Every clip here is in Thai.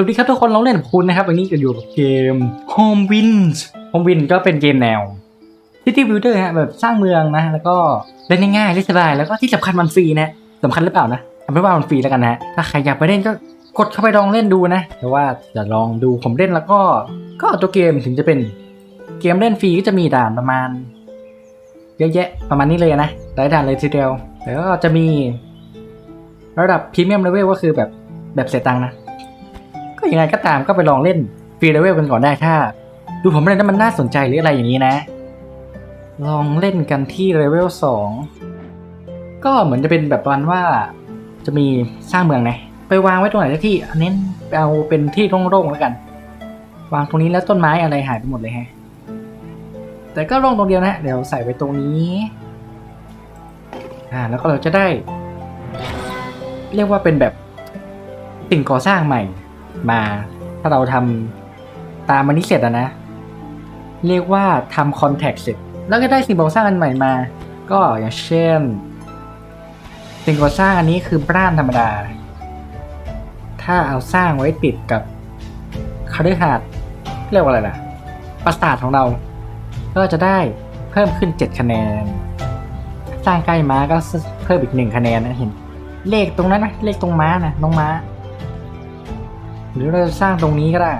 วัสดีครับทุกคนเราเล่นคุณนะครับ วันนี้ก็อยู่กับเกม Home Wind Home Win ก็เป็นเกมแนว City Builder ฮะแบบสร้างเมืองนะ แล้วก็เล่นง่ายๆเล่นสบาย แล้วก็ที่สำคัญมันฟรีนะสำคัญหรือเปล่านะเอาเป็นว่ามันฟรีแล้วกันนะถ้าใครอยากไปเล่นก็กดเข้าไปลองเล่นดูนะแต่ว่าจะลองดูผมเล่นแล้วก็ ก็ตัวเกมถึงจะเป็นเกมเล่นฟรีก็จะมีด่านประมาณ เยอะแยะประมาณนี้เลยนะหลายด่านเลยทีเดียวแต่ก็จะมี ระดับพรีเมียมเลเวลก็คือแบบแบบเสียตังค์นะ ก็ยังไงก็ตามก็ไปลองเล่นฟรีเลเวลกันก่อนได้ถ้า ดูผมเล่นแล้วมันน่าสนใจหรืออะไรอย่างนี้นะ ลองเล่นกันที่เลเวลสองก็เหมือนจะเป็นแบบประมาณว่าจะมีสร้างเมืองไงไปวางไว้ตรงไหนที่อันนี้เอาเป็นที่โล่งๆแล้วกัน วางตรงนี้แล้วต้นไม้อะไรหายไปหมดเลยแฮะ แต่ก็โล่งตรงเดียวนะเดี๋ยวใส่ไปตรงนี้อ่าแล้วก็เราจะได้ เรียกว่าเป็นแบบสิ่งก่อสร้างใหม่ มา ถ้าเราทำตามมันนี้เสร็จอะนะ เรียกว่าทำคอนแทคเสร็จ แล้วก็ได้สิ่งก่อสร้างอันใหม่มา ก็อย่างเช่น สิ่งก่อสร้างอันนี้คือบ้านธรรมดา ถ้าเอาสร้างไว้ติดกับคฤหาสน์เรียกว่าอะไรล่ะ ปราสาทของเรา ก็จะได้เพิ่มขึ้น 7 คะแนน สร้างใกล้ม้าก็เพิ่มอีกหนึ่งคะแนนนะเห็น เลขตรงนั้นนะเลขตรงม้านะน้องม้า หรือเราจะสร้างตรงนี้ก็ได้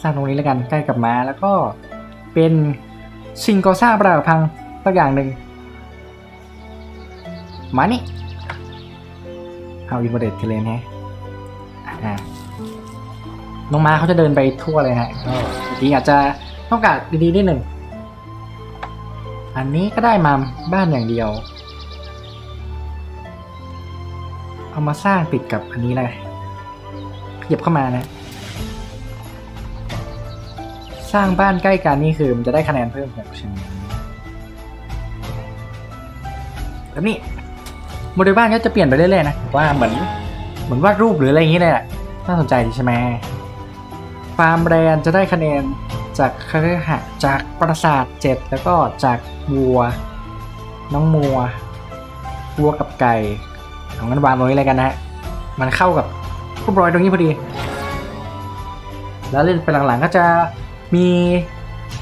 สร้างตรงนี้แล้วกันใกล้กับม้าแล้วก็เป็นสิ่งก่อสร้างประหลาพังสักอย่างหนึ่งมานี่เอาอินเวอร์เดทเทเลนฮะน้องม้าเขาจะเดินไปทั่วเลยฮะก็บางทีอาจจะต้องการดีๆนิดหนึ่งอันนี้ก็ได้มาบ้านอย่างเดียว เอามาสร้างติดกับอันนี้เลยขยับเข้ามานะ สร้างบ้านใกล้กันนี่คือมันจะได้คะแนนเพิ่มหกช่ไหมแล้วนี่โมเดลบ้านก็จะเปลี่ยนไปเรื่อยๆนะว่าเหมือนเหมือนวาดรูปหรืออะไรอย่างนี้เลยแหละน่าสนใจดีใช่ไหมฟาร์มแบรนด์จะได้คะแนนจากคฤหะจากปราสาทเจ็ดแล้วก็จากวัว น้องมัววัวกับไก่ เอางั้นวางตรงนี้เลยกันนะฮะ มันเข้ากับรูปรอยตรงนี้พอดี แล้วเล่นไปหลังๆก็จะมี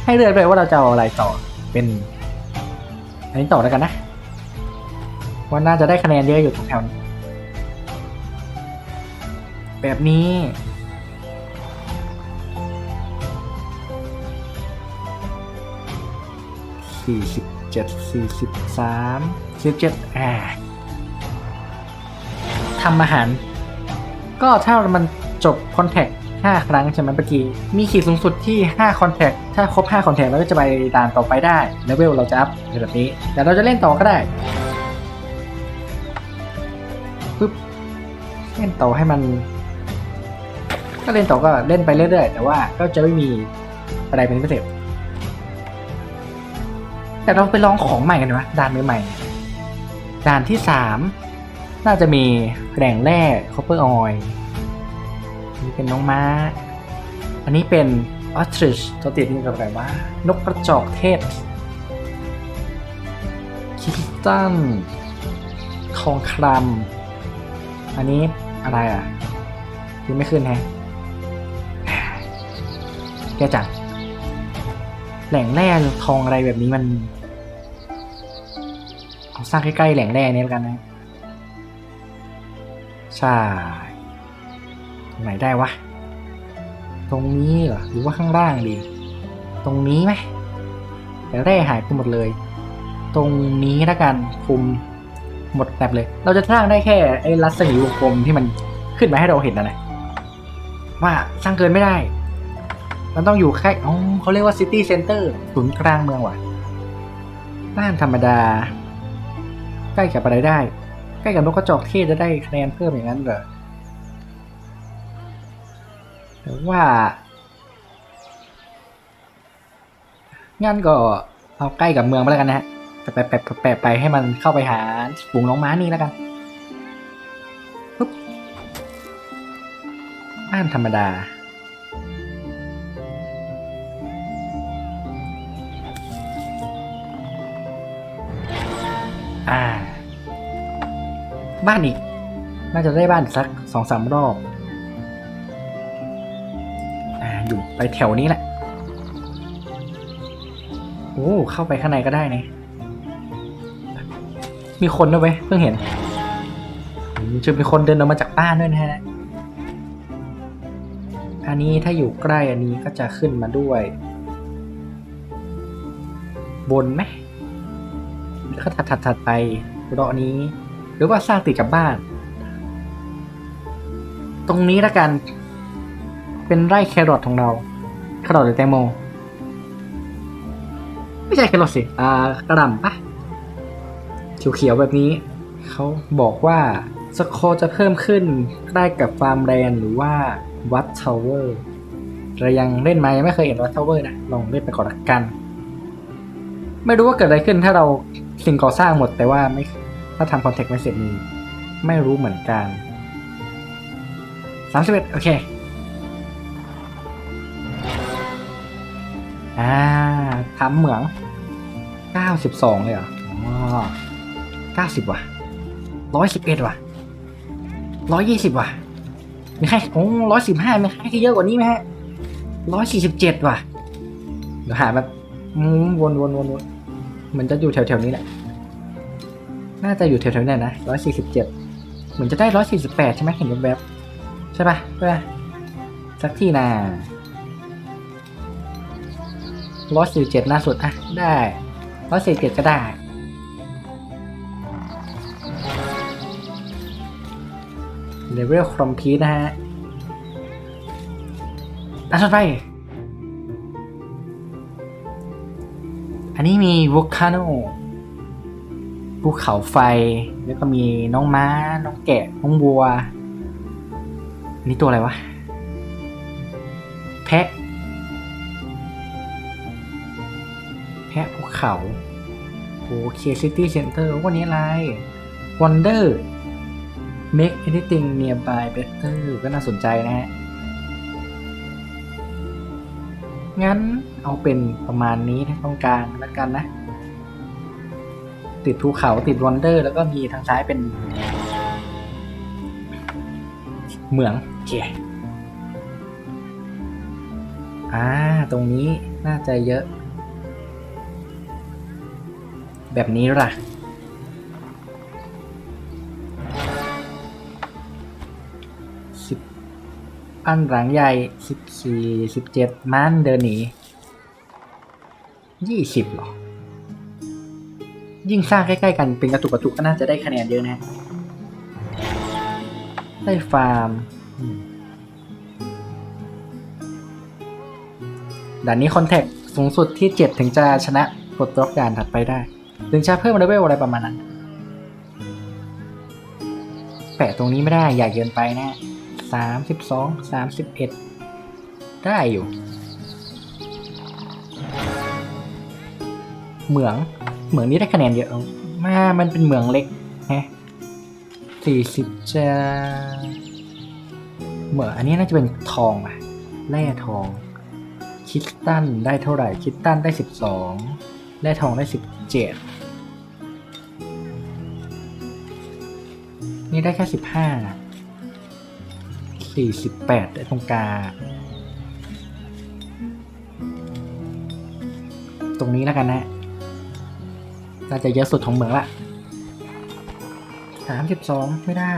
ให้เลือกไปว่าเราจะเอาอะไรต่อเป็นอันนี้ต่อแล้วกันนะว่าน่าจะได้คะแนนเยอะอยู่ตรงแถวนี้แบบนี้สี่สิบเจ็ดสี่สิบสามสิบเจ็ดอ่า ทำอาหาร ก็ถ้ามันจบคอนแทคห้าครั้งใช่ไหมเมื่อกี้ มีขีดสูงสุดที่ห้าคอนแทคถ้าครบห้าคอนแทคเราก็จะไปด่านต่อไปได้เลเวลเราจะอัพแบบนี้ แต่เราจะเล่นต่อก็ได้ปึ๊บเล่นต่อให้มัน ก็เล่นต่อก็เล่นไปเรื่อยๆ แต่ว่าก็จะไม่มีอะไรเป็นพิเศษแต่เราไปลองของใหม่กันดีวะด่านใหม่ๆด่านที่สาม น่าจะมีแหล่งแร่คอปเปอร์ออยนี่เป็นน้องม้า อันนี้เป็นออสทริชตัวติดนี่กับอะไรว่านกกระจอกเทศ คิสตันทองครำอันนี้อะไรอะยังไม่ขึ้นแฮะแกจังแหล่งแร่ทองอะไรแบบนี้มัน เอาสร้างใกล้ๆแหล่งแร่นี้แล้วกันนะ ใช่ตรงไหนได้วะ ตรงนี้เหรอ หรือว่าข้างล่างดี ตรงนี้ไหมแต่แร่หายไปหมดเลย ตรงนี้ล้วกันคุมหมดแบบเลย เราจะสร้างได้แค่ไอ้รัศมีวงกลมที่มันขึ้นมาให้เราเห็นนะนะว่าสร้างเกินไม่ได้ มันต้องอยู่แค่อ๋อเขาเรียกว่าซิตี้เซ็นเตอร์ศูนย์กลางเมืองว่ะ บ้านธรรมดา ใกล้กับอะไรได้ ใกล้กับนกกระจอกเทศจะได้คะแนนเพิ่มอย่างนั้นเหรอแต่ว่า งั้นก็เอาใกล้กับเมืองไปแล้วกันนะฮะแปะแปะแปะไปให้มันเข้าไปหาฝูงน้องม้านี่แล้วกันปุ๊บบ้านธรรมดา อ่า บ้านอีก น่าจะได้บ้านสักสองสามรอบ อ่า อยู่ไปแถวนี้แหละ โอ้ เข้าไปข้างในก็ได้นี่ยมีคนด้วยเว้ยเพิ่งเห็นอืมจะมีคนเดินออกมาจากบ้านด้วยนะฮะ อันนี้ถ้าอยู่ใกล้อันนี้ก็จะขึ้นมาด้วย บนไหมแล้วก็ถัดถัดถัดไปรอนี้ รือว่าสร้างติดกับบ้าน ตรงนี้ละกัน เป็นไร่แครอทของเราแครอทหรือแตงโม ไม่ใช่แครอทสิอ่ากระหล่ำปะเขียวๆแบบนี้ เขาบอกว่าสโคร์จะเพิ่มขึ้นใกล้กับฟาร์มแลนหรือว่าวัดทาวเวอร์เรายังเล่นมายังไม่เคยเห็นวัดทาวเวอร์นะลองเล่นไปก่อนละกัน ไม่รู้ว่าเกิดอะไรขึ้นถ้าเราสิ่งก่อสร้างหมดแต่ว่าไม่ ถ้าทำคอนแทคไม่เสร็จนี่ไม่รู้เหมือนกันสามสิบเอ็ดโอเค อ่าทำเหมืองเก้าสิบสองเลยเหรออ๋อเก้าสิบว่ะร้อยสิบเอ็ดว่ะร้อยยี่สิบว่ะ มีใครโอ้ร้อยสิบห้ามีใครที่เยอะกว่านี้ไหมฮะร้อยสี่สิบเจ็ดว่ะ เดี๋ยวหาแบบวนวนวนวนมือนจะอยู่แถวๆนี้แหละ น่าจะอยู่แถวๆนี้นะร้อยสี่สิบเจ็ดเหมือนจะได้ร้อยสี่สิบแปดใช่ไหมเห็นแวบๆใช่ปะใช่ปะสักที่นาร้อยสี่เจ็ดล่าสุดอะได้ร้อยสี่เจ็ดก็ได้เลเวลคอมพีนะฮะอันต่อไป อันนี้มีวอลคาโน ภูเขาไฟ แล้วก็มีน้องม้า น้องแกะ น้องวัวนนี้ตัวอะไรวะ แพะ แพะภูเขาโอเคซิตี้เซ็นเตอร์วันนี้อะไร Wonder make anything nearby better ก็น่าสนใจนะฮะ งั้นเอาเป็นประมาณนี้นะตรงกลางแล้วกันนะ ติดภูเขาติดวอนเดอร์ แล้วก็มีทางซ้ายเป็น เหมืองโอเคอ่า ตรงนี้น่าจะเยอะ แบบนี้ล่ะ สิบอันหลังใหญ่สิบสี่สิบเจ็ดมันเดินหนียี่สิบหรอ ยิ่งสร้างใกล้ๆกันเป็นกระตุกกระตุกก็น่าจะได้คะแนนเยอะนะได้ฟาร์มด่านนี้คอนแทคสูงสุดที่เจ็ดถึงจะชนะปลดล็อกด่านถัดไปได้ ถึงจะเพิ่มเลเวลอะไรประมาณนั้น แปะตรงนี้ไม่ได้ใหญ่เกินไปนะสามสิบสองสามสิบเอ็ดได้อยู่ เหมือง เหมืองนี้ได้คะแนนเยอะมามันเป็นเหมืองเล็กฮะสี่สิบจะเหมืองอันนี้น่าจะเป็นทองอะแร่ทอง คิสตันได้เท่าไหร่ คิสตันได้สิบสองแร่ทองได้สิบเจ็ดนี่ได้แค่สิบห้าสี่สิบแปดได้ตรงกลางตรงนี้แล้วกันนะ น่าจะเยอะสุดของเมืองละสามสิบสองไม่ได้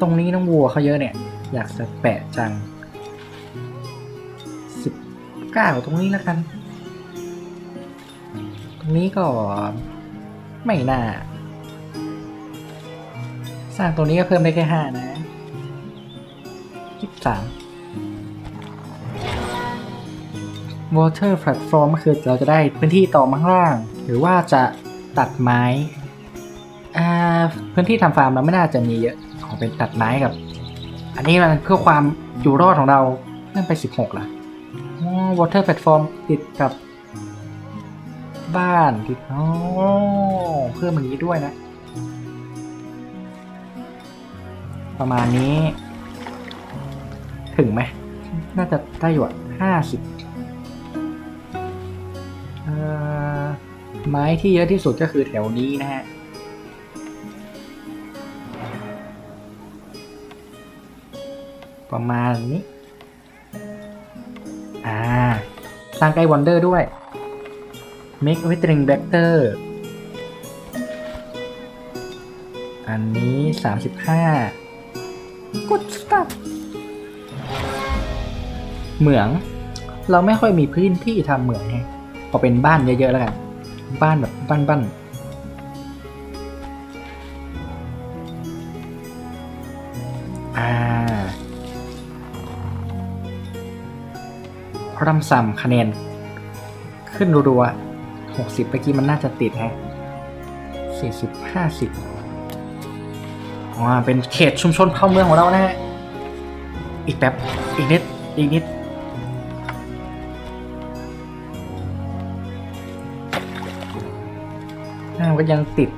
ตรงนี้น้องวัวเขาเยอะเนี่ย อยากจะแปะจังสิบเก้าตรงนี้แล้วกัน ตรงนี้ก็ไม่น่า สร้างตัวนี้ก็เพิ่มได้แค่ห้านะ สิบสาม water platform ก็คือเราจะได้พื้นที่ต่อมาข้างล่าง หรือว่าจะตัดไม้พื้นที่ทำฟาร์มเราไม่น่าจะมีเยอะขอเป็นตัดไม้กับ อันนี้มันเพื่อความอยู่รอดของเราเลื่อนไปสิบหกละอ๋อ water platform ติดกับบ้านติดอ๋อเพิ่มอย่างนี้ด้วยนะ ประมาณนี้ ถึงไหม น่าจะได้อยู่ห้าสิบไม้ที่เยอะที่สุดก็คือแถวนี้นะฮะ ประมาณนี้ อ่า สร้างใกล้วันเดอร์ด้วย make w i t h i n g vector อันนี้ 35 good stuff เหมือง เราไม่ค่อยมีพื้นที่ทำเหมืองไงพอเป็นบ้านเยอะๆแล้วกัน บ้านแบบบ้านๆอ่ารำซ้ำคะแนน ขึ้นรัวๆหกสิบเมื่อกี้มันน่าจะติดแฮะสี่สิบห้าสิบอ๋อเป็นเขตชุมชนเข้าเมืองของเรานะฮะ อีกแป๊บ อีกนิด อีกนิดอ่ามันก็ยังติด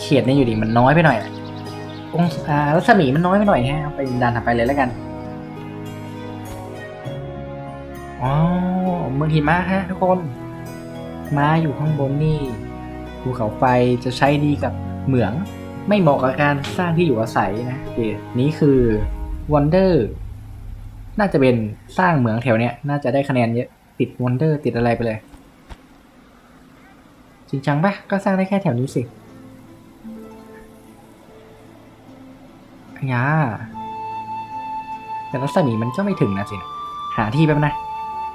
เขียดนี่อยู่ดี มันน้อยไปหน่อยอะองศารัศมีมันน้อยไปหน่อยฮะ ไปดันถัดไปเลยแล้วกัน อ๋อ เมืองหิมะฮะทุกคน มาอยู่ข้างบนนี่ภูเขาไฟจะใช้ดีกับเหมือง ไม่เหมาะกับการสร้างที่อยู่อาศัยนะโอเคนี้คือ Wonder น่าจะเป็นสร้างเหมืองแถวเนี้ย น่าจะได้คะแนนเยอะติด Wonder ติดอะไรไปเลย จริงจังปะก็สร้างได้แค่แถวนี้สิอยาแต่รัศมีมันก็ไม่ถึงนะสิหาที่แป๊บนะ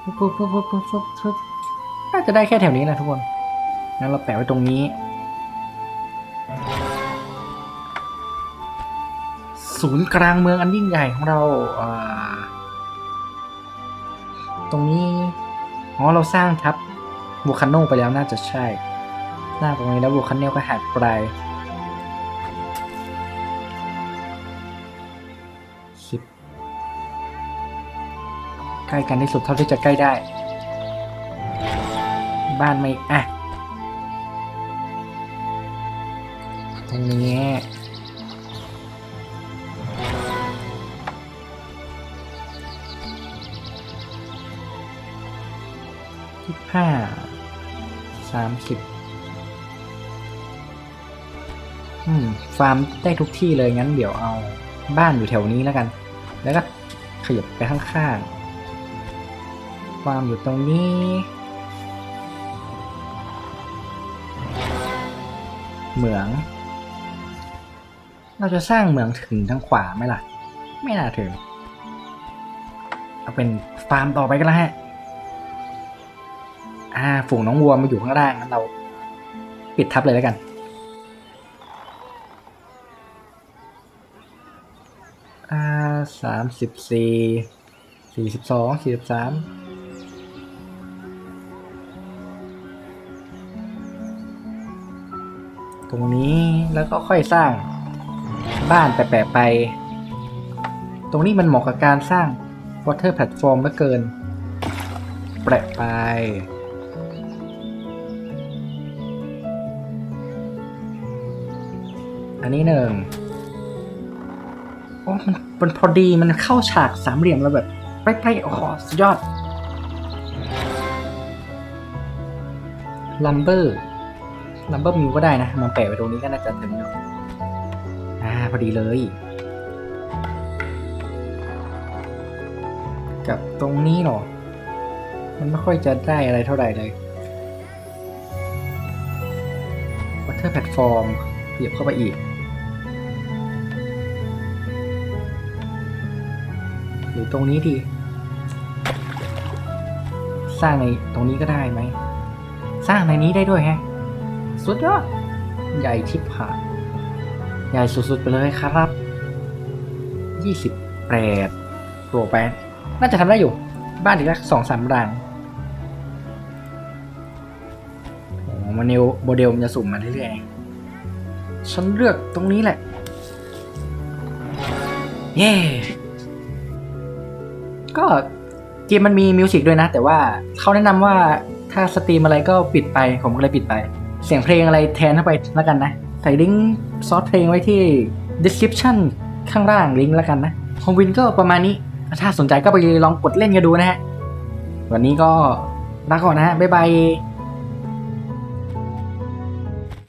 ปุ๊บปุ๊บปุ๊บปุ๊บปุ๊บปุ๊บปุ๊บน่าจะได้แค่แถวนี้แหละทุกคนงั้นเราแปะไว้ตรงนี้ ศูนย์กลางเมืองอันยิ่งใหญ่ของเราอ่า ตรงนี้อ๋อเราสร้างทับบูคาโนไปแล้วน่าจะใช่สร้างตรงนี้แล้วบูคาโนก็หักปลายสิบใกล้กันที่สุดเท่าที่จะใกล้ได้ บ้านไม่อะตรงนี้ ยี่ห้าสามสิบอืม ฟาร์มได้ทุกที่เลยงั้นเดี๋ยวเอาบ้านอยู่แถวนี้แล้วกัน แล้วก็ขยับไปข้างๆ ฟาร์มอยู่ตรงนี้ เหมือง เราจะสร้างเหมืองถึงทางขวาไหมล่ะ ไม่น่าถึง เอาเป็นฟาร์มต่อไปกันแล้วฮะ ฝูงน้องวัวมาอยู่ข้างล่างงั้นเรา ปิดทับเลยแล้วกัน อ่าสามสิบสี่สี่สิบสองสี่สิบสามตรงนี้แล้วก็ค่อยสร้างบ้านแปะไป ตรงนี้มันเหมาะกับการสร้าง water platform เหลือเกิน แปะไป อันนี้หนึ่งโอ้มันมันพอดีมันเข้าฉากสามเหลี่ยมแล้วแบบไปไปๆโอ้โหสุดยอดลัมเบอร์ลัมเบอร์มิวก็ได้นะมันแปะไว้ตรงนี้ก็น่าจะถึงอยู่อ่าพอดีเลย กับตรงนี้หรอ มันไม่ค่อยจะได้อะไรเท่าไหร่เลย Water Platform เหยียบเข้าไปอีก หรือตรงนี้ดี สร้างในตรงนี้ก็ได้ไหม สร้างในนี้ได้ด้วยแฮะ สุดยอด ใหญ่ชิบหายใหญ่สุดๆไปเลยครับยี่สิบแปดโปรแปดน่าจะทำได้อยู่ บ้านอีกสักสองสามรังโอ้มันเนวโมเดลมันจะสุ่มมาเรื่อยๆฉันเลือกตรงนี้แหละ เย้ ก็เกมมันมีมิวสิกด้วยนะ แต่ว่าเขาแนะนำว่าถ้าสตรีมอะไรก็ปิดไป ผมก็เลยปิดไป เสียงเพลงอะไรแทนเข้าไปแล้วกันนะ ใส่ลิงก์ซอสเพลงไว้ที่ description ข้างล่างลิงก์แล้วกันนะคอมวินก็ประมาณนี้ ถ้าสนใจก็ไปลองกดเล่นกันดูนะฮะ วันนี้ก็ลาก่อนนะฮะ บ๊ายบาย